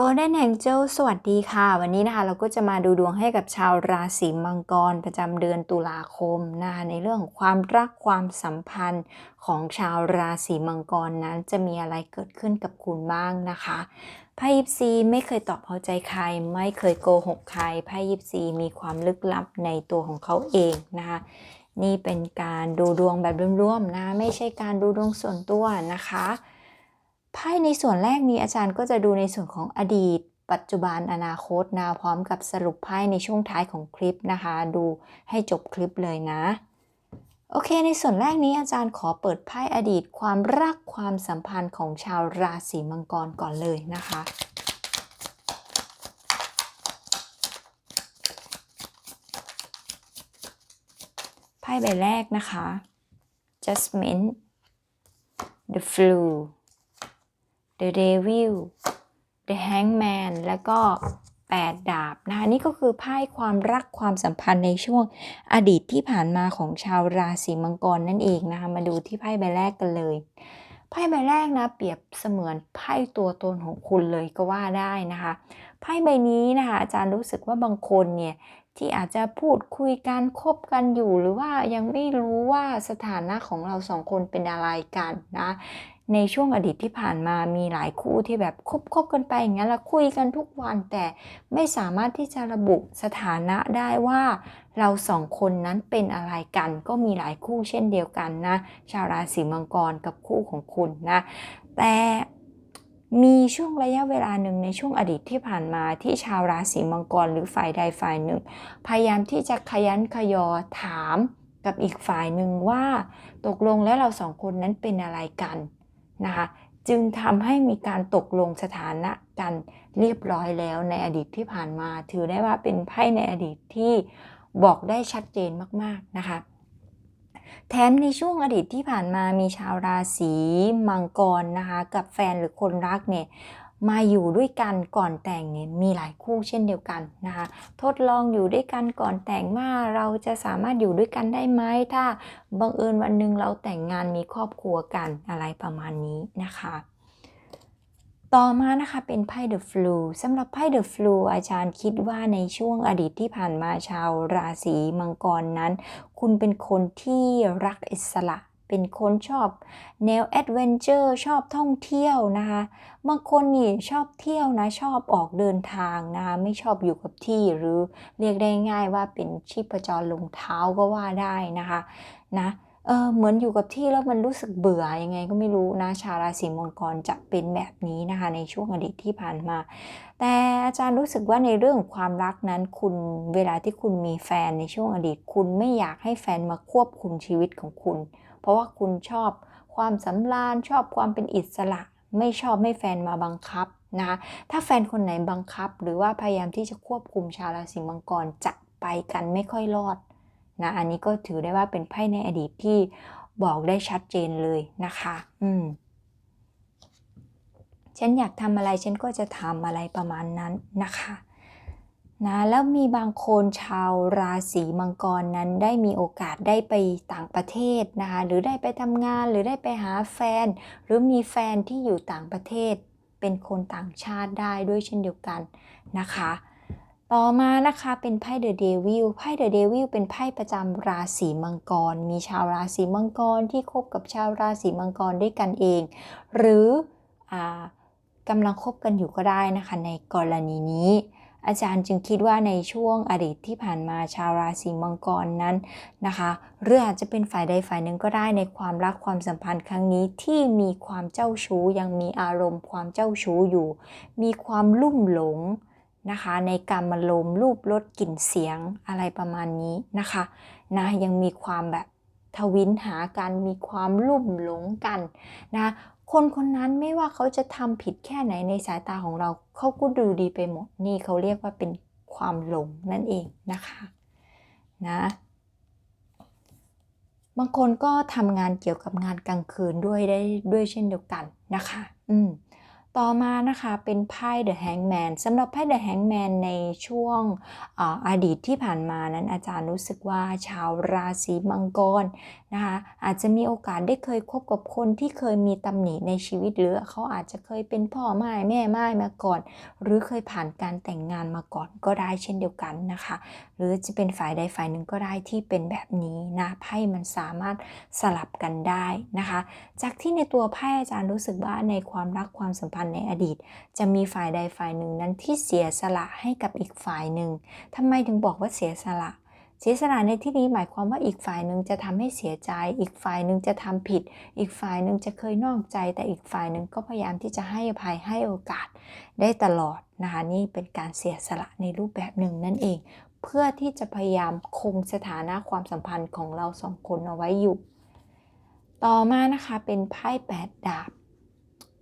Golden Angel สวัสดีค่ะ วันนี้นะคะเราก็จะมาดูดวงให้กับชาวราศีมังกรประจำเดือนตุลาคมนะคะในเรื่องของความรักความสัมพันธ์ของชาวราศีมังกรนั้นจะมีอะไรเกิดขึ้นกับคุณบ้างนะคะไพ่ยิปซีไม่เคยตอบเอาใจใคร ไม่เคยโกหกใครไพ่ยิปซีมีความลึกลับในตัวของเขาเองนะคะนี่เป็นการดูดวงแบบรวมๆนะไม่ใช่การดูดวงส่วนตัวนะคะ ไพ่ในส่วนแรกนี้อาจารย์ก็จะดูในส่วนของอดีต ปัจจุบันอนาคตนะพร้อมกับสรุปไพ่ในช่วงท้ายของคลิปนะคะ ดูให้จบคลิปเลยนะ โอเค ในส่วนแรกนี้อาจารย์ขอเปิดไพ่อดีต ความรักความสัมพันธ์ของชาวราศีมังกรก่อนเลยนะคะไพ่ใบแรกนะคะ Jasmine The Flu The Devil The Hangman แล้วก็ 8 ดาบนะคะนี่ก็คือไพ่ความรักความสัมพันธ์ในช่วงอดีตที่ผ่านมาของชาวราศีมังกรนั่นเองนะคะมาดูที่ไพ่ใบแรกกันเลยไพ่ใบแรกนะเปรียบเสมือนไพ่ตัวตนของคุณเลยก็ว่าได้นะคะไพ่ใบนี้นะคะอาจารย์รู้สึกว่าบางคนเนี่ย ที่อาจจะพูดคุยกันคบกันอยู่ หรือว่ายังไม่รู้ว่าสถานะของเราสองคนเป็นอะไรกันนะในช่วงอดีตที่ผ่านมามีหลายคู่ที่แบบคบคบกันไปอย่างเงี้ยแล้วคุยกันทุกวันแต่ไม่สามารถที่จะระบุสถานะได้ว่าเราสองคนนั้นเป็นอะไรกัน ก็มีหลายคู่เช่นเดียวกันนะ ชาวราศีมังกรกับคู่ของคุณนะ แต่ มีช่วงระยะเวลาหนึ่งในช่วงอดีตที่ผ่านมาที่ชาวราศีมังกรหรือฝ่ายใดฝ่ายหนึ่ง พยายามที่จะขยันขยอถามกับอีกฝ่ายหนึ่งว่า ตกลงแล้วเราสองคนนั้นเป็นอะไรกันนะคะจึงทำให้มีการตกลงสถานะกันเรียบร้อยแล้วในอดีตที่ผ่านมา ถือได้ว่าเป็นไพ่ในอดีตที่บอกได้ชัดเจนมากๆนะคะ แถมในช่วงอดีตที่ผ่านมามีชาวราศีมังกรนะคะกับแฟนหรือคนรักเนี่ยมาอยู่ด้วยกันก่อนแต่งเนี่ยมีหลายคู่เช่นเดียวกันนะคะทดลองอยู่ด้วยกันก่อนแต่งว่าเราจะสามารถอยู่ด้วยกันได้ไหมถ้าบังเอิญวันหนึ่งเราแต่งงานมีครอบครัวกันอะไรประมาณนี้นะคะ ต่อมานะคะเป็นไพ่ The Flu สำหรับไพ่ The Flu อาจารย์คิดว่าในช่วงอดีตที่ผ่านมาชาวราศีมังกรนั้น คุณเป็นคนที่รักอิสระ เป็นคนชอบ แนวแอดเวนเจอร์ชอบท่องเที่ยวนะคะบางคนนี่ชอบเที่ยวนะชอบออกเดินทางนะคะไม่ชอบอยู่กับที่หรือเรียกได้ง่ายว่าเป็นชีพจรลงเท้าก็ว่าได้นะคะนะ เออเหมือนอยู่กับที่แล้วมันรู้สึกเบื่อยังไงก็ไม่รู้นะชาวราศีมังกรจะเป็นแบบนี้นะคะ ในช่วงอดีตที่ผ่านมา แต่อาจารย์รู้สึกว่าในเรื่องความรักนั้นคุณเวลาที่คุณมีแฟนในช่วงอดีต คุณไม่อยากให้แฟนมาควบคุมชีวิตของคุณ เพราะว่าคุณชอบความสำราญชอบความเป็นอิสระ ไม่ชอบให้แฟนมาบังคับนะคะถ้าแฟนคนไหนบังคับ หรือว่าพยายามที่จะควบคุมชาวราศีมังกรจะไปกันไม่ค่อยรอด นะอันนี้ก็ถือได้ว่าเป็นไพ่ในอดีตที่บอกได้ชัดเจนเลยนะคะ อืมฉันอยากทำอะไรฉันก็จะทำอะไรประมาณนั้นนะคะนะแล้วมีบางคนชาวราศีมังกรนั้นได้มีโอกาสได้ไปต่างประเทศนะคะหรือได้ไปทำงานหรือได้ไปหาแฟน หรือมีแฟนที่อยู่ต่างประเทศ เป็นคนต่างชาติได้ด้วยเช่นเดียวกันนะคะ ต่อมานะคะเป็นไพ่เดอะเดวิลไพ่เดอะเดวิลเป็นไพ่ประจำราศีมังกร มีชาวราศีมังกรที่คบกับชาวราศีมังกรด้วยกันเอง หรืออ่ากำลังคบกันอยู่ก็ได้นะคะ ในกรณีนี้ อาจารย์จึงคิดว่าในช่วงอดีตที่ผ่านมาชาวราศีมังกรนั้นนะคะหรืออาจจะเป็นฝ่ายใดฝ่ายหนึ่งก็ได้ในความรักความสัมพันธ์ครั้งนี้ที่มีความเจ้าชู้ยังมีอารมณ์ความเจ้าชู้อยู่ มีความลุ่มหลง นะคะ ในการมาลมรูปรสกลิ่นเสียงอะไรประมาณนี้นะคะนะยังมีความแบบทวินหากันมีความลุ่มหลงกันนะคนคนนั้นไม่ว่าเขาจะทำผิดแค่ไหนในสายตาของเราเขาก็ดูดีไปหมดนี่เขาเรียกว่าเป็นความหลงนั่นเองนะคะนะบางคนก็ทำงานเกี่ยวกับงานกลางคืนด้วยได้ด้วยเช่นเดียวกันนะคะ อืม ต่อมานะคะเป็นไพ่ The Hangman สำหรับไพ่ The Hangman ในช่วงออดีตที่ผ่านมานั้นอาจารย์รู้สึกว่าชาวราศีมังกรนะคะอาจจะมีโอกาสได้เคยคบกับคนที่เคยมีตำหนิในชีวิตหรือเขาอาจจะเคยเป็นพ่อไม้แม่ไม้มาก่อน หรือเคยผ่านการแต่งงานมาก่อนก็ได้เช่นเดียวกันนะคะ หรือจะเป็นฝ่ายใดฝ่ายหนึ่งก็ได้ที่เป็นแบบนี้นะไพ่มันสามารถสลับกันได้นะคะ จากที่ในตัวไพ่อาจารย์รู้สึกว่าในความรักความสัมพันธ์ในอดีต จะมีฝ่ายใดฝ่ายหนึ่งนั้นที่เสียสละให้กับอีกฝ่ายหนึ่งทำไมถึงบอกว่าเสียสละ เสียสละในที่นี้หมายความว่าอีกฝ่ายหนึ่งจะทำให้เสียใจ อีกฝ่ายหนึ่งจะทำผิด อีกฝ่ายหนึ่งจะเคยนอกใจ แต่อีกฝ่ายหนึ่งก็พยายามที่จะให้อภัยให้โอกาสได้ตลอดนะคะนี่เป็นการเสียสละในรูปแบบหนึ่งนั่นเอง เพื่อที่จะพยายามคงสถานะความสัมพันธ์ของเราสองคนเอาไว้อยู่ต่อมานะคะเป็นไพ่แปดดาบ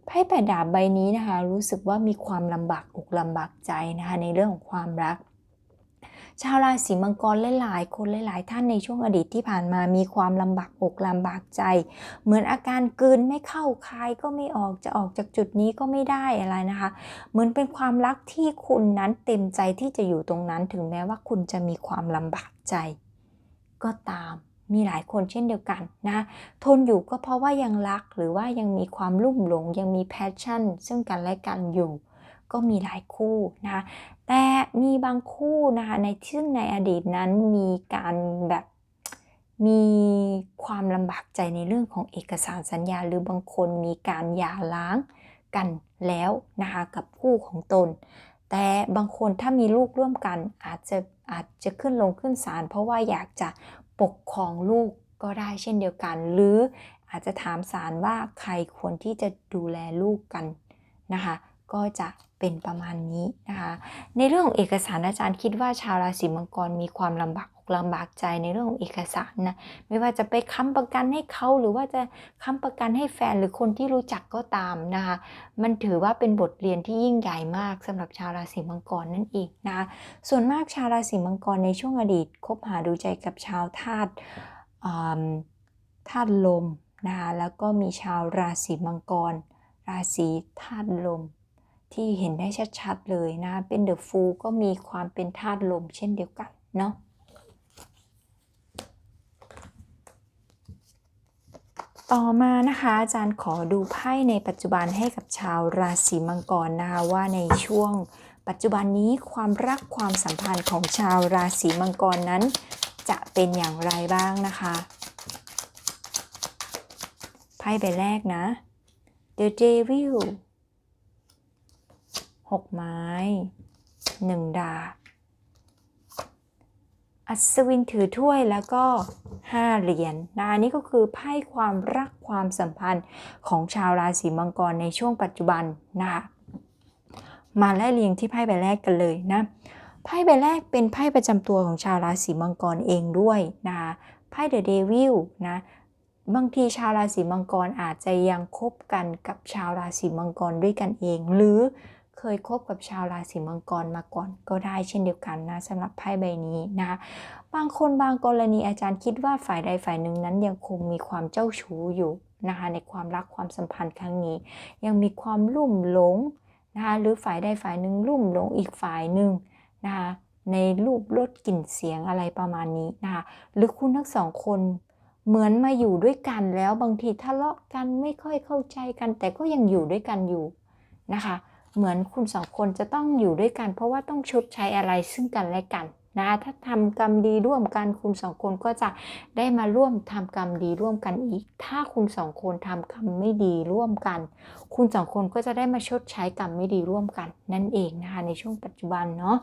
ไพ่แปดดาบใบนี้นะคะ รู้สึกว่ามีความลำบากอกลำบากใจนะคะในเรื่องของความรัก ชาวราศีมังกรหลายๆคนหลายๆ ท่านในช่วงอดีตที่ผ่านมามีความลำบากอกลำบากใจ เหมือนอาการกืนไม่เข้าคายก็ไม่ออกจะออกจากจุดนี้ก็ไม่ได้อะไรนะคะ เหมือนเป็นความรักที่คุณนั้นเต็มใจที่จะอยู่ตรงนั้นถึงแม้ว่าคุณจะมีความลำบากใจ ก็ตาม มีหลายคนเช่นเดียวกันนะทนอยู่ก็เพราะว่ายังรักหรือว่ายังมีความลุ่มหลง ยังมีแพชชั่น ซึ่งกันและกันอยู่ ก็มีหลายคู่นะแต่มีบางคู่นะคะในซึ่งในอดีตนั้นมีการแบบมีความลำบากใจในเรื่องของเอกสารสัญญา หรือบางคนมีการหย่าร้างกันแล้วนะคะกับคู่ของตน แต่บางคนถ้ามีลูกร่วมกันอาจจะอาจจะขึ้นลงขึ้นศาลเพราะว่าอยากจะ ปกครองลูกก็ได้เช่นเดียวกัน หรืออาจจะถามศาลว่าใครควรที่จะดูแลลูกกันนะคะ ก็จะเป็นประมาณนี้นะคะ ในเรื่องของเอกสารอาจารย์คิดว่าชาวราศีมังกรมีความลำบากอก ลำบากใจในเรื่องของเอกสารนะไม่ว่าจะไปค้ำประกันให้เขาหรือว่าจะค้ำประกันให้แฟนหรือคนที่รู้จักก็ตามนะคะมันถือว่าเป็นบทเรียนที่ยิ่งใหญ่มากสำหรับชาวราศีมังกรนั่นเองนะคะส่วนมากชาวราศีมังกรในช่วงอดีตคบหาดูใจกับชาวธาตุธาตุลมนะคะแล้วก็มีชาวราศีมังกร ราศีธาตุลมที่เห็นได้ชัดๆเลยนะ เป็นเดอะฟูก็มีความเป็นธาตุลมเช่นเดียวกันเนาะ ต่อมานะคะอาจารย์ขอดูไพ่ในปัจจุบันให้กับชาวราศีมังกรนะคะว่าในช่วงปัจจุบันนี้ความรักความสัมพันธ์ของชาวราศีมังกรนั้น จะเป็นอย่างไรบ้างนะคะไพ่ใบแรกนะ The Devil หกไม้หนึ่งดาบ อัศวินถือถ้วยแล้วก็ห้าเหรียญนะอันนี้ก็คือไพ่ความรักความสัมพันธ์ของชาวราศีมังกรในช่วงปัจจุบันนะคะมาไล่เรียงที่ไพ่ใบแรกกันเลยนะไพ่ใบแรกเป็นไพ่ประจำตัวของชาวราศีมังกรเองด้วยนะคะไพ่เดอะเดวิลนะบางทีชาวราศีมังกรอาจจะยังคบกันกับชาวราศีมังกรด้วยกันเอง หรือ เคยคบกับชาวราศีมังกรมาก่อนก็ได้เช่นเดียวกันนะสำหรับไพ่ใบนี้นะคะบางคนบางกรณีอาจารย์คิดว่าฝ่ายใดฝ่ายหนึ่งนั้นยังคงมีความเจ้าชู้อยู่นะคะในความรักความสัมพันธ์ครั้งนี้ ยังมีความลุ่มหลงนะคะหรือฝ่ายใดฝ่ายหนึ่งลุ่มหลงอีกฝ่ายหนึ่งนะคะในรูปลดกลิ่นเสียงอะไรประมาณนี้นะคะหรือคุณทั้งสองคนเหมือนมาอยู่ด้วยกันแล้วบางทีทะเลาะกันไม่ค่อยเข้าใจกัน แต่ก็ยังอยู่ด้วยกันอยู่นะคะ เหมือนคุณสองคนจะต้องอยู่ด้วยกัน เพราะว่าต้องชดใช้อะไรซึ่งกันและกันนะถ้าทำกรรมดีร่วมกันคุณสองคนก็จะได้มาร่วมทำกรรมดีร่วมกันอีก ถ้าคุณสองคนทำกรรมไม่ดีร่วมกัน คุณสองคนก็จะได้มาชดใช้กรรมไม่ดีร่วมกัน นั่นเองนะคะในช่วงปัจจุบันเนาะ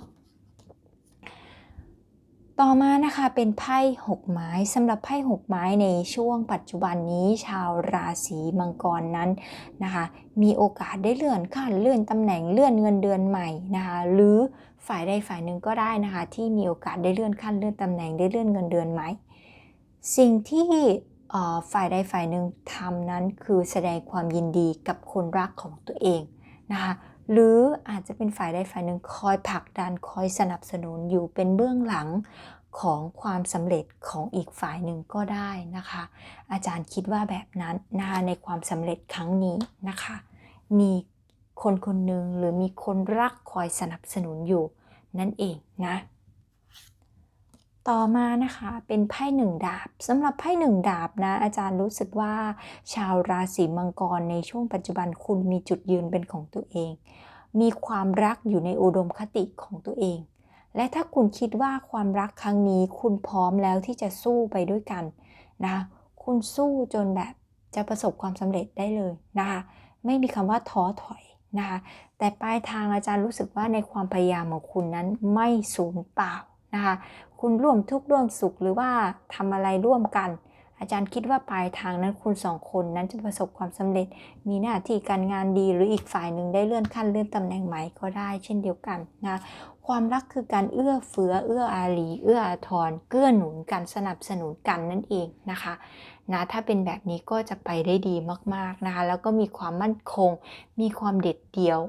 ต่อมานะคะเป็นไพ่หกไม้สำหรับไพ่หกไม้ในช่วงปัจจุบันนี้ชาวราศีมังกรนั้นนะคะมีโอกาสได้เลื่อนขั้นเลื่อนตำแหน่งเลื่อนเงินเดือนใหม่นะคะหรือฝ่ายใดฝ่ายหนึ่งก็ได้นะคะที่มีโอกาสได้เลื่อนขั้นเลื่อนตำแหน่งได้เลื่อนเงินเดือนใหม่สิ่งที่ฝ่ายใดฝ่ายหนึ่งทำนั้นคือแสดงความยินดีกับคนรักของตัวเองนะคะ หรืออาจจะเป็นฝ่ายใดฝ่ายหนึ่งคอยผลักดันคอยสนับสนุนอยู่เป็นเบื้องหลังของความสำเร็จของอีกฝ่ายหนึ่งก็ได้นะคะ อาจารย์คิดว่าแบบนั้นนะคะในความสำเร็จครั้งนี้นะคะ มีคนคนหนึ่งหรือมีคนรักคอยสนับสนุนอยู่นั่นเองนะ ต่อมานะคะเป็นไพ่หนึ่งดาบสำหรับไพ่หนึ่งดาบนะอาจารย์รู้สึกว่า ชาวราศีมังกรในช่วงปัจจุบันคุณมีจุดยืนเป็นของตัวเอง มีความรักอยู่ในอุดมคติของตัวเอง และถ้าคุณคิดว่าความรักครั้งนี้คุณพร้อมแล้วที่จะสู้ไปด้วยกันนะคุณสู้จนแบบจะประสบความสำเร็จได้เลยนะคะไม่มีคำว่าท้อถอยนะคะแต่ปลายทางอาจารย์รู้สึกว่าในความพยายามของคุณนั้นไม่สูญเปล่า นะคะ คุณร่วมทุกข์ร่วมสุขหรือว่าทำอะไรร่วมกัน อาจารย์คิดว่าปลายทางนั้นคุณสองคนนั้นจะประสบความสำเร็จ มีหน้าที่การงานดีหรืออีกฝ่ายหนึ่งได้เลื่อนขั้นเลื่อนตำแหน่งใหม่ก็ได้ เช่นเดียวกันนะความรักคือการเอื้อเฟื้อเอื้ออารี เอื้ออาทรเกื้อหนุนกันสนับสนุนกันนั่นเองนะคะนะถ้าเป็นแบบนี้ก็จะไปได้ดีมากๆนะคะแล้วก็มีความมั่นคง มีความเด็ดเดี่ยว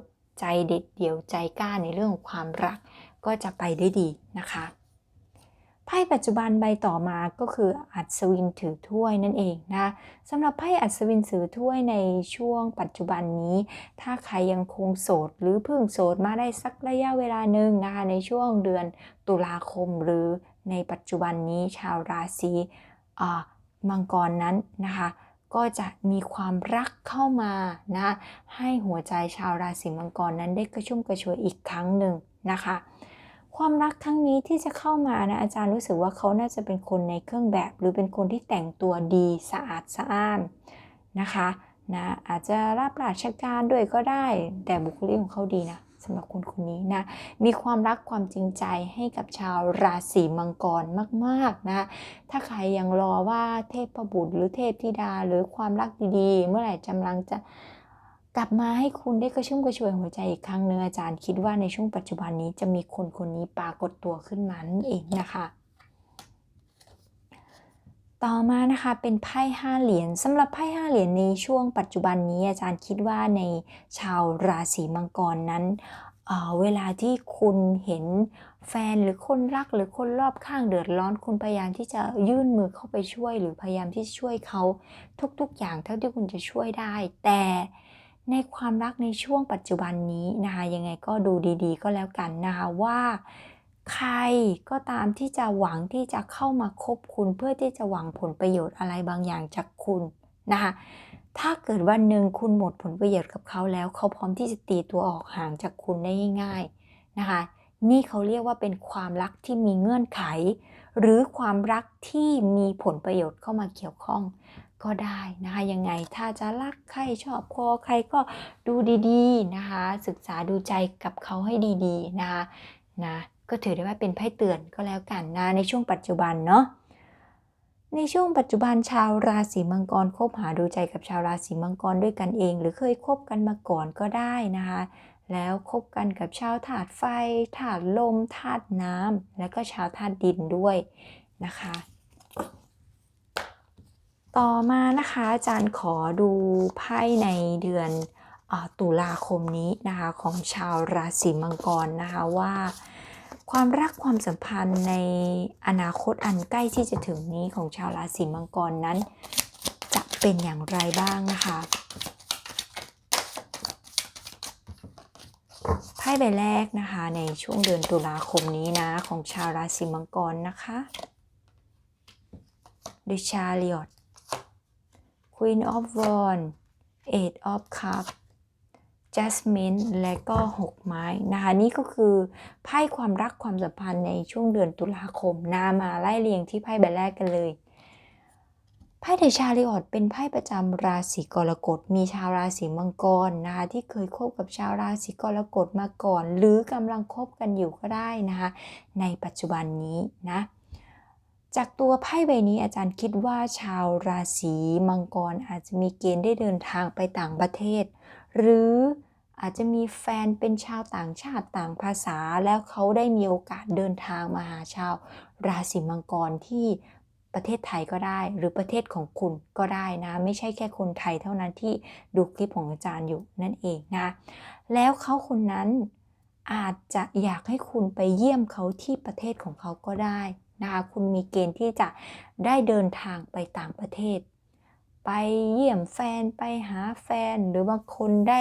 ใจเด็ดเดี่ยวใจกล้าในเรื่องของความรัก ก็จะไปได้ดีนะคะไพ่ปัจจุบันใบต่อมาก็คืออัศวินถือถ้วยนั่นเองนะสำหรับไพ่อัศวินถือถ้วยในช่วงปัจจุบันนี้ ถ้าใครยังคงโสดหรือเพิ่งโสดมาได้สักระยะเวลาหนึ่งนะคะในช่วงเดือนตุลาคมหรือในปัจจุบันนี้ชาวราศีมังกรนั้นนะคะก็จะมีความรักเข้ามานะให้หัวใจชาวราศีมังกรนั้นได้กระชุ่มกระชวยอีกครั้งหนึ่งนะคะ ความรักครั้งนี้ที่จะเข้ามานะอาจารย์รู้สึกว่าเขาน่าจะเป็นคนในเครื่องแบบ หรือเป็นคนที่แต่งตัวดีสะอาดสะอ้านนะคะนะอาจจะรับราชการด้วยก็ได้ แต่บุคลิกของเขาดีนะสำหรับคนคนนี้นะมีความรักความจริงใจให้กับชาวราศีมังกรมากๆนะถ้าใครยังรอว่าเทพประบุตรหรือเทพธิดาหรือความรักดีๆ เมื่อไหร่กำลังจะ กลับมาให้คุณได้กระชุ่มกระชวยหัวใจอีกครั้งนึงอาจารย์คิดว่าในช่วงปัจจุบันนี้จะมีคนคนนี้ปรากฏตัวขึ้นมานั่นเองนะคะ ต่อมานะคะเป็นไพ่ห้าเหรียญสำหรับไพ่ห้าเหรียญในช่วงปัจจุบันนี้อาจารย์คิดว่าในชาวราศีมังกรนั้นเเวลาที่คุณเห็นแฟนหรือคนรักหรือคนรอบข้างเดือดร้อนคุณพยายามที่จะยื่นมือเข้าไปช่วย หรือพยายามที่จะช่วยเขาทุกๆอย่างเท่าที่คุณจะช่วยได้ แต่ ในความรักในช่วงปัจจุบันนี้นะคะ ยังไงก็ดูดีๆ ก็แล้วกันนะคะว่าใครก็ตามที่จะหวังที่จะเข้ามาคบคุณเพื่อที่จะหวังผลประโยชน์อะไรบางอย่างจากคุณนะคะถ้าเกิดวันหนึ่งคุณหมดผลประโยชน์กับเขาแล้ว เขาพร้อมที่จะตีตัวออกห่างจากคุณได้ง่ายๆนะคะ นี่เขาเรียกว่าเป็นความรักที่มีเงื่อนไข หรือความรักที่มีผลประโยชน์เข้ามาเกี่ยวข้อง ก็ได้นะคะยังไงถ้าจะรักใครชอบคอใครก็ดูดีๆนะคะ ศึกษาดูใจกับเขาให้ดีๆนะคะนะก็ถือได้ว่าเป็นไพ่เตือนก็แล้วกันนะในช่วงปัจจุบันเนาะในช่วงปัจจุบันชาวราศีมังกรคบหาดูใจกับชาวราศีมังกรด้วยกันเอง หรือเคยคบกันมาก่อนก็ได้นะคะแล้วคบกันกับชาวถาดไฟถาดลมถาดน้ำและก็ชาวถาดดินด้วยนะคะ ต่อมานะคะอาจารย์ขอดูไพ่ในเดือนอตุลาคมนี้นะคะของชาวราศีมังกรนะคะว่า ความรักความสัมพันธ์ในอนาคตอันใกล้ที่จะถึงนี้ของชาวราศีมังกรนั้น จะเป็นอย่างไรบ้างนะคะไพ่ใบแรกนะคะในช่วงเดือนตุลาคมนี้นะของชาวราศีมังกรนะคะ The Chariot Queen of Wands Eight of Cups Jasmine และก็หกไม้นะคะนี่ก็คือไพ่ความรักความสัมพันธ์ในช่วงเดือนตุลาคมนามาไล่เรียงที่ไพ่ใบแรกกันเลยไพ่เดชาริออดเป็นไพ่ประจำราศีกรกฎมีชาวราศีมังกรนะคะที่เคยคบกับชาวราศีกรกฎมาก่อน หรือกำลังคบกันอยู่ก็ได้นะคะในปัจจุบันนี้นะ จากตัวไพ่ใบนี้อาจารย์คิดว่าชาวราศีมังกรอาจจะมีเกณฑ์ได้เดินทางไปต่างประเทศ หรืออาจจะมีแฟนเป็นชาวต่างชาติต่างภาษา แล้วเขาได้มีโอกาสเดินทางมาหาชาวราศีมังกรที่ประเทศไทยก็ได้ หรือประเทศของคุณก็ได้นะ ไม่ใช่แค่คนไทยเท่านั้นที่ดูคลิปของอาจารย์อยู่นั่นเองนะ แล้วเขาคนนั้นอาจจะอยากให้คุณไปเยี่ยมเขาที่ประเทศของเขาก็ได้ นะคะ คุณมีเกณฑ์ที่จะได้เดินทางไปต่างประเทศ ไปเยี่ยมแฟนไปหาแฟน หรือบางคนได้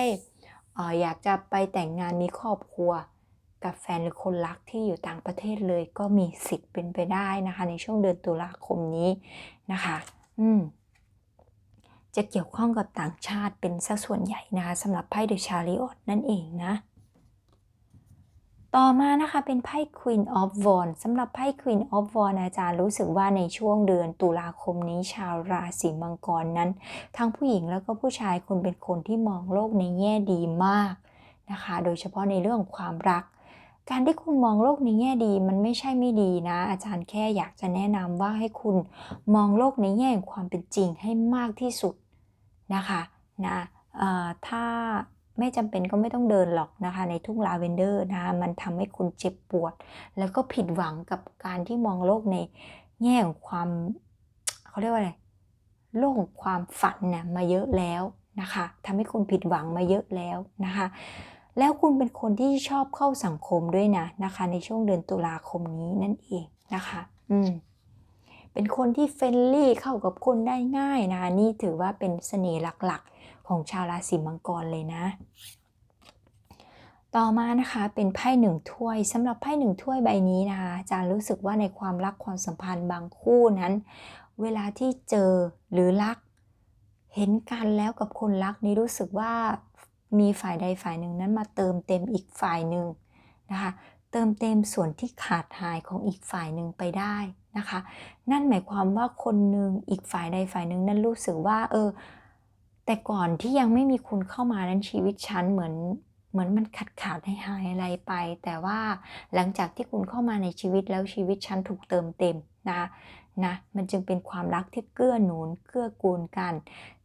อออยากจะไปแต่งงานมีครอบครัว กับแฟนหรือคนรักที่อยู่ต่างประเทศเลยก็มีสิทธิ์เป็นไปได้นะคะ ในช่วงเดือนตุลาคมนี้นะคะ อืมจะเกี่ยวข้องกับต่างชาติเป็นสัส่วนใหญ่นะคะสำหรับไพ่เดอะชาริออตนั่นเองนะ ต่อมานะคะเป็นไพ่ Queen of Wands สำหรับไพ่ Queen of Wands อาจารย์รู้สึกว่าในช่วงเดือนตุลาคมนี้ชาวราศีมังกรนั้น ทั้งผู้หญิงแล้วก็ผู้ชายคุณเป็นคนที่มองโลกในแง่ดีมากนะคะ โดยเฉพาะในเรื่องความรัก การที่คุณมองโลกในแง่ดีมันไม่ใช่ไม่ดีนะ อาจารย์แค่อยากจะแนะนำว่าให้คุณมองโลกในแง่ของความเป็นจริงให้มากที่สุดนะคะนะถ้า ไม่จำเป็นก็ไม่ต้องเดินหรอกนะคะ ในทุ่งลาเวนเดอร์นะคะมันทำให้คุณเจ็บปวด แล้วก็ผิดหวังกับการที่มองโลกในแง่ของความเขาเรียกว่าอะไรโลกของความฝันเนี่ยมาเยอะแล้วนะคะทำให้คุณผิดหวังมาเยอะแล้วนะคะ แล้วคุณเป็นคนที่ชอบเข้าสังคมด้วยนะนะคะ ในช่วงเดือนตุลาคมนี้นั่นเองนะคะ อืมเป็นคนที่เฟรนลี่เข้ากับคนได้ง่ายนะนี่ถือว่าเป็นเสน่ห์หลัก ของชาวราศีมังกรเลยนะ ต่อมานะคะเป็นไพ่หนึ่งถ้วยสำหรับไพ่หนึ่งถ้วยใบนี้นะคะอาจารย์รู้สึกว่าในความรักความสัมพันธ์บางคู่นั้น เวลาที่เจอหรือรัก เห็นกันแล้วกับคนรักนี้รู้สึกว่ามีฝ่ายใดฝ่ายหนึ่งนั้นมาเติมเต็มอีกฝ่ายหนึ่งนะคะเติมเต็มส่วนที่ขาดหายของอีกฝ่ายหนึ่งไปได้นะคะ นั่นหมายความว่าคนหนึ่งอีกฝ่ายใดฝ่ายหนึ่งนั้นรู้สึกว่าเออ แต่ก่อนที่ยังไม่มีคุณเข้ามานั้นชีวิตฉันเหมือนเหมือนมันขาดขาดหายหายอะไรไป แต่ว่าหลังจากที่คุณเข้ามาในชีวิตแล้วชีวิตฉันถูกเติมเต็มนะนะมันจึงเป็นความรักที่เกื้อหนุนเกื้อกูลกัน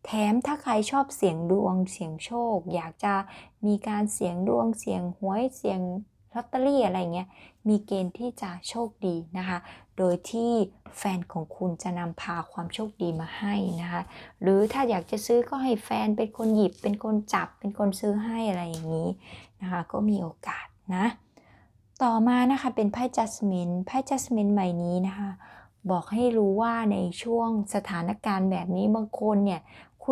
แถมถ้าใครชอบเสียงดวงเสียงโชค อยากจะมีการเสียงดวงเสียงหวยเสียง ลอตเตอรี่อะไรเงี้ย มีเกณฑ์ที่จะโชคดีนะคะ โดยที่แฟนของคุณจะนำพาความโชคดีมาให้นะคะ หรือถ้าอยากจะซื้อก็ให้แฟนเป็นคนหยิบ เป็นคนจับ เป็นคนซื้อให้อะไรอย่างนี้นะคะ ก็มีโอกาสนะ ต่อมานะคะเป็นไพ่จัสมิน ไพ่จัสมินใหม่นี้นะคะ บอกให้รู้ว่าในช่วงสถานการณ์แบบนี้บางคนเนี่ย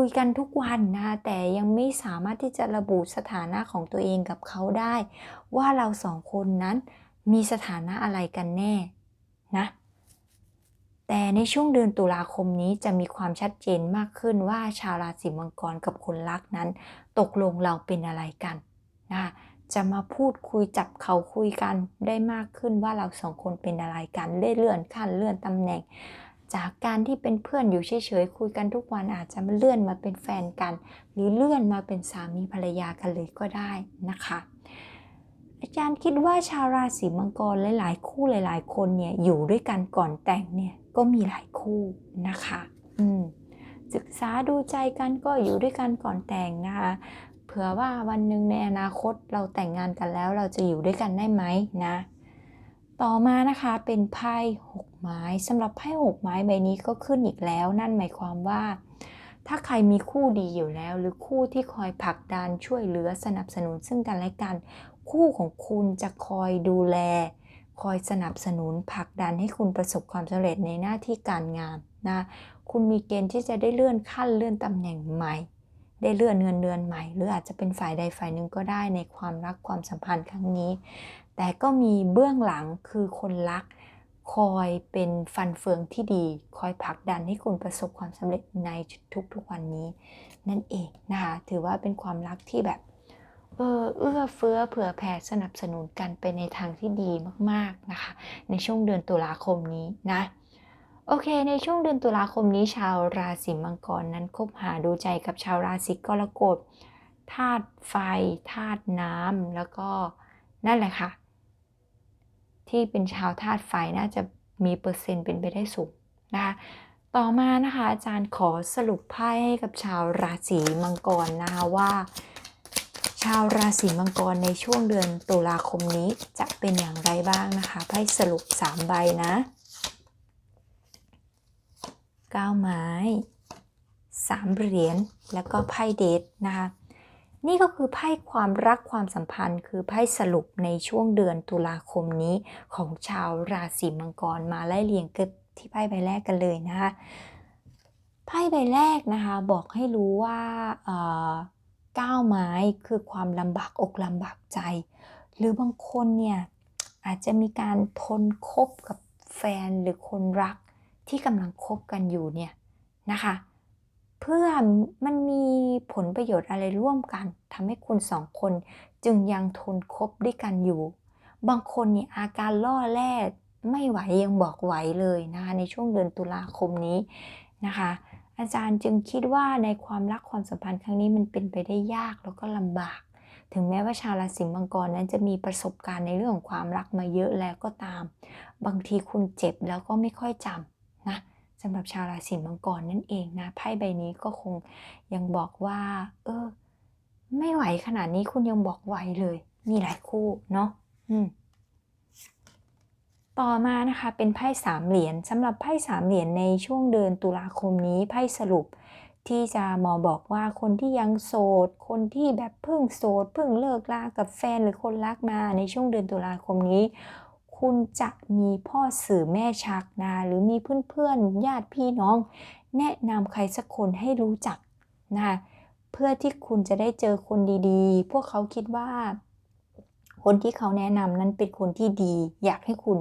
คุยกันทุกวันนะคะแต่ยังไม่สามารถที่จะระบุสถานะของตัวเองกับเขาได้ ว่าเราสองคนนั้นมีสถานะอะไรกันแน่นะแต่ในช่วงเดือนตุลาคมนี้จะมีความชัดเจนมากขึ้นว่าชาวราศีมังกรกับคนรักนั้น ตกลงเราเป็นอะไรกันนะจะมาพูดคุยจับเขาคุยกันได้มากขึ้นว่าเราสองคนเป็นอะไรกันเลื่อนขั้นเลื่อนตำแหน่ง จากการที่เป็นเพื่อนอยู่เฉยๆคุยกันทุกวันอาจจะมาเลื่อนมาเป็นแฟนกัน หรือเลื่อนมาเป็นสามีภรรยากันเลยก็ได้นะคะ อาจารย์คิดว่าชาวราศีมังกรหลายๆ คู่หลาย ๆ คนเนี่ยอยู่ด้วยกันก่อนแต่งเนี่ยก็มีหลายคู่นะคะ อืมศึกษาดูใจกันก็อยู่ด้วยกันก่อนแต่งนะคะเผื่อว่าวันหนึ่งในอนาคตเราแต่งงานกันแล้วเราจะอยู่ด้วยกันได้ไหมนะ ต่อมานะคะเป็นไพ่หกไม้สำหรับไพ่หกไม้ใบนี้ก็ขึ้นอีกแล้ว นั่นหมายความว่า ถ้าใครมีคู่ดีอยู่แล้ว หรือคู่ที่คอยผลักดันช่วยเหลือสนับสนุน ซึ่งกันและกัน คู่ของคุณจะคอยดูแล คอยสนับสนุนผลักดันให้คุณประสบความสำเร็จในหน้าที่การงานนะคุณมีเกณฑ์ที่จะได้เลื่อนขั้นเลื่อนตำแหน่งใหม่ ได้เลื่อนเงินเดือนใหม่ หรืออาจจะเป็นฝ่ายใดฝ่ายหนึ่งก็ได้ในความรักความสัมพันธ์ครั้งนี้ แต่ก็มีเบื้องหลังคือคนรัก คอยเป็นฟันเฟืองที่ดี คอยผลักดันให้คุณประสบความสำเร็จในทุกๆวันนี้ นั่นเองนะคะถือว่าเป็นความรักที่แบบเออเอื้อเฟื้อเผื่อแผ่สนับสนุนกันไปในทางที่ดีมากๆนะคะ ในช่วงเดือนตุลาคมนี้นะโอเค ในช่วงเดือนตุลาคมนี้ชาวราศีมังกรนั้นคบหาดูใจกับชาวราศีกรกฎธาตุไฟธาตุน้ำแล้วก็นั่นแหละค่ะ ที่เป็นชาวธาตุไฟน่าจะมีเปอร์เซ็นต์เป็นไปได้สูงนะคะ ต่อมานะคะอาจารย์ขอสรุปไพ่ให้กับชาวราศีมังกรนะคะว่า ชาวราศีมังกรในช่วงเดือนตุลาคมนี้จะเป็นอย่างไรบ้างนะคะไพ่สรุป3ใบนะ9ไม้3เหรียญแล้วก็ไพ่เดทนะคะ นี่ก็คือไพ่ความรักความสัมพันธ์ คือไพ่สรุปในช่วงเดือนตุลาคมนี้ของชาวราศีมังกรมาไล่เรียงกันที่ไพ่ใบแรกกันเลยนะคะไพ่ใบแรกนะคะบอกให้รู้ว่าก้าวไม้คือความลำบากอกลำบากใจ หรือบางคนเนี่ยอาจจะมีการทนคบกับแฟนหรือคนรักที่กำลังคบกันอยู่เนี่ยนะคะ พื่อมันมีผลประโยชน์อะไรร่วมกันทำให้คุณสองคนจึงยังทนคบด้วยกันอยู่ บางคนเนี่ยอาการล่อแร่ไม่ไหวยังบอกไหวเลยนะคะในช่วงเดือนตุลาคมนี้นะคะ อาจารย์จึงคิดว่าในความรักความสัมพันธ์ครั้งนี้มันเป็นไปได้ยากแล้วก็ลำบาก ถึงแม้ว่าชาวราศีมังกรนั้นจะมีประสบการณ์ในเรื่องของความรักมาเยอะแล้วก็ตาม บางทีคุณเจ็บแล้วก็ไม่ค่อยจำนะ สำหรับชาวราศีมังกรนั่นเองนะไพ่ใบนี้ก็คงยังบอกว่า เออ ไม่ไหวขนาดนี้คุณยังบอกไหวเลย มีหลายคู่เนาะอืมต่อมานะคะเป็นไพ่สามเหรียญสำหรับไพ่สามเหรียญในช่วงเดือนตุลาคมนี้ไพ่สรุป ที่จะหมอบอกว่าคนที่ยังโสด คนที่แบบเพิ่งโสดเพิ่งเลิกลากับแฟนหรือคนรักมาในช่วงเดือนตุลาคมนี้ คุณจะมีพ่อสื่อแม่ชักนะหรือมีเพื่อนๆญาติพี่น้อง แนะนำใครสักคนให้รู้จักนะคะเพื่อที่คุณจะได้เจอคนดีๆ พวกเขาคิดว่า คนที่เขาแนะนำนั้นเป็นคนที่ดี อยากให้คุณ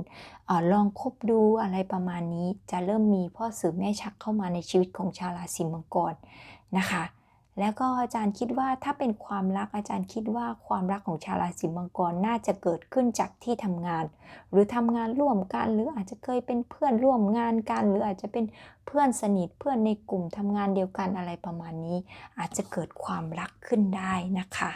อลองคบดูอะไรประมาณนี้ จะเริ่มมีพ่อสื่อแม่ชักเข้ามาในชีวิตของชาวราศีมังกรนะคะ แล้วก็อาจารย์คิดว่าถ้าเป็นความรักอาจารย์คิดว่าความรักของชาวราศีมังกรน่าจะเกิดขึ้นจากที่ทำงาน หรือทำงานร่วมกัน หรืออาจจะเคยเป็นเพื่อนร่วมงานกัน หรืออาจจะเป็นเพื่อนสนิทเพื่อนในกลุ่มทำงานเดียวกันอะไรประมาณนี้ อาจจะเกิดความรักขึ้นได้นะคะ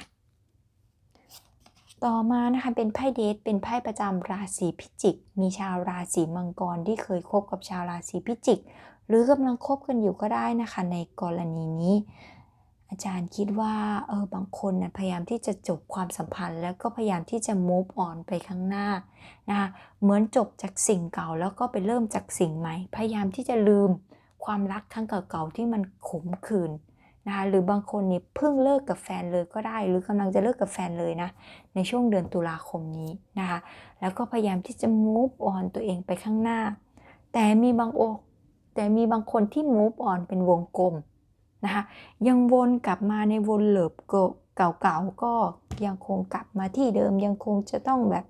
ต่อมานะคะเป็นไพ่เดทเป็นไพ่ประจำราศีพิจิก มีชาวราศีมังกรที่เคยคบกับชาวราศีพิจิก หรือกำลังคบกันอยู่ก็ได้นะคะ ในกรณีนี้ อาจารย์คิดว่าเออบางคนนะพยายามที่จะจบความสัมพันธ์ แล้วก็พยายามที่จะ move on ไปข้างหน้านะคะเหมือนจบจากสิ่งเก่าแล้วก็ไปเริ่มจากสิ่งใหม่ พยายามที่จะลืมความรักครั้งเก่าๆที่มันขมขื่นนะคะหรือบางคนนี่เพิ่งเลิกกับแฟนเลยก็ได้ หรือกำลังจะเลิกกับแฟนเลยนะในช่วงเดือนตุลาคมนี้นะคะแล้วก็พยายามที่จะ move on ตัวเองไปข้างหน้า แต่มีบางโอแต่มีบางคนที่ move on เป็นวงกลม นะคะยังวนกลับมาในวนเหลิบเก่าๆก็ยังคงกลับมาที่เดิมยังคงจะต้องแบบ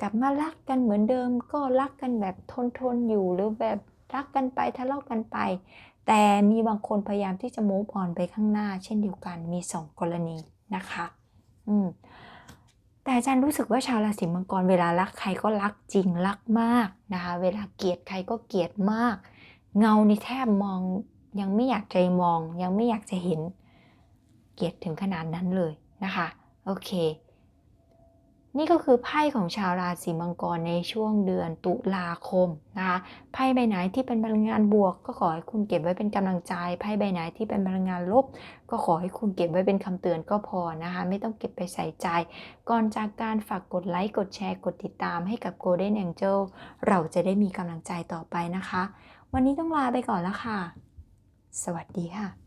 กลับมารักกันเหมือนเดิม ก็รักกันแบบทนๆอยู่หรือแบบรักกันไปทะเลาะกันไป แต่มีบางคนพยายามที่จะ move on ไปข้างหน้า เช่นเดียวกันมีสองกรณีนะคะอืมแต่อาจารย์รู้สึกว่าชาวราศีมังกรเวลารักใครก็รักจริงรักมากนะคะเวลาเกลียดใครก็เกลียดมาก เงานี่แทบมอง ยังไม่อยากใจมอง ยังไม่อยากจะเห็น เกลียดถึงขนาดนั้นเลยนะคะ โอเค นี่ก็คือไพ่ของชาวราศีมังกรในช่วงเดือนตุลาคมนะคะไพ่ใบไหนที่เป็นพลังงานบวก ก็ขอให้คุณเก็บไว้เป็นกำลังใจไพ่ใบไหนที่เป็นพลังงานลบ ก็ขอให้คุณเก็บไว้เป็นคำเตือนก็พอนะคะ ไม่ต้องเก็บไปใส่ใจ ก่อนจากการฝากกดไลค์กดแชร์กดติดตามให้กับ Golden Angel เราจะได้มีกำลังใจต่อไปนะคะ วันนี้ต้องลาไปก่อนแล้วค่ะ สวัสดีค่ะ